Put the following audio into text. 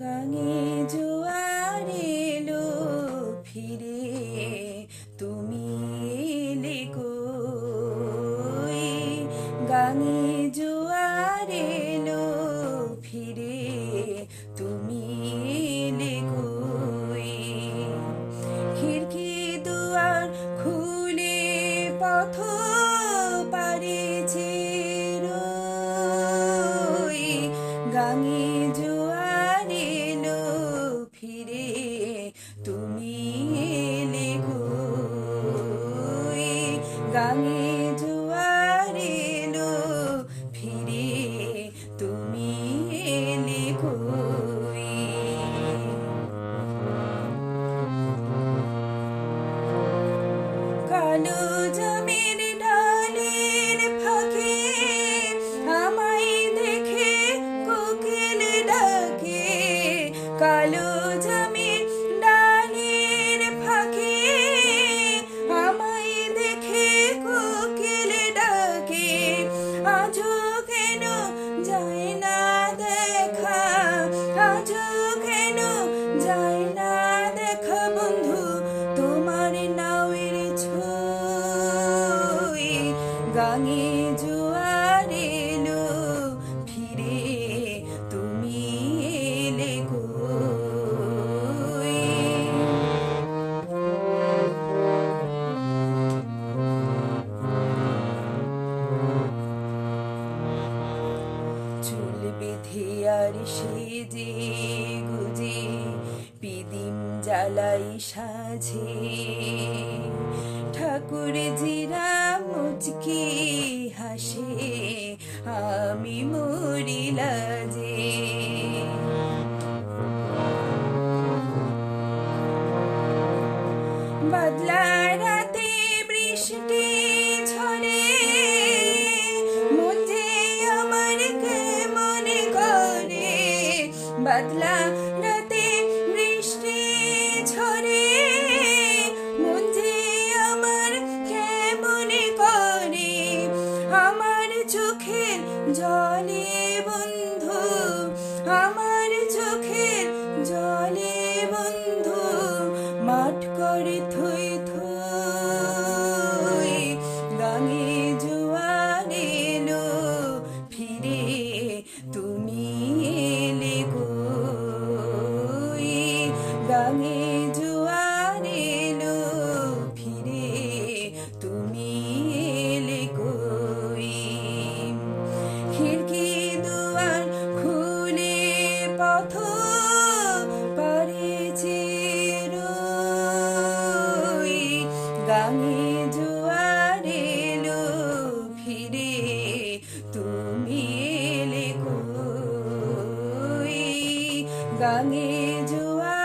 গাঙে ফিরে তুমি এলে গাঙে জোয়ার ফিরে তুমি এলে খিড়কি দুয়ার খুলে পথ গাঙে জোয়ার এলো ফিরে তুমি এলে কই? গাঙে জোয়ার এলো ফিরে তুমি যায় না দেখা বন্ধু তোমার নাওয়ের ছুই গাঙে বেঁধে আর সেজে গুজে পিদিম জ্বালাই সাজে। ঠাকুর জিরা মুচকি হাসে, আমি মরিলা যে। বাদলা রাতে বৃষ্টি বাদলা রাতে বৃষ্টি ঝরে, মন যে আমার কেমন করে? আমার চোখের জলে বন্ধু, আমার চোখের জলে বন্ধু, মাঠ করে থই থই গাঙে জোয়ার ফিরে তুমি 影じゅわ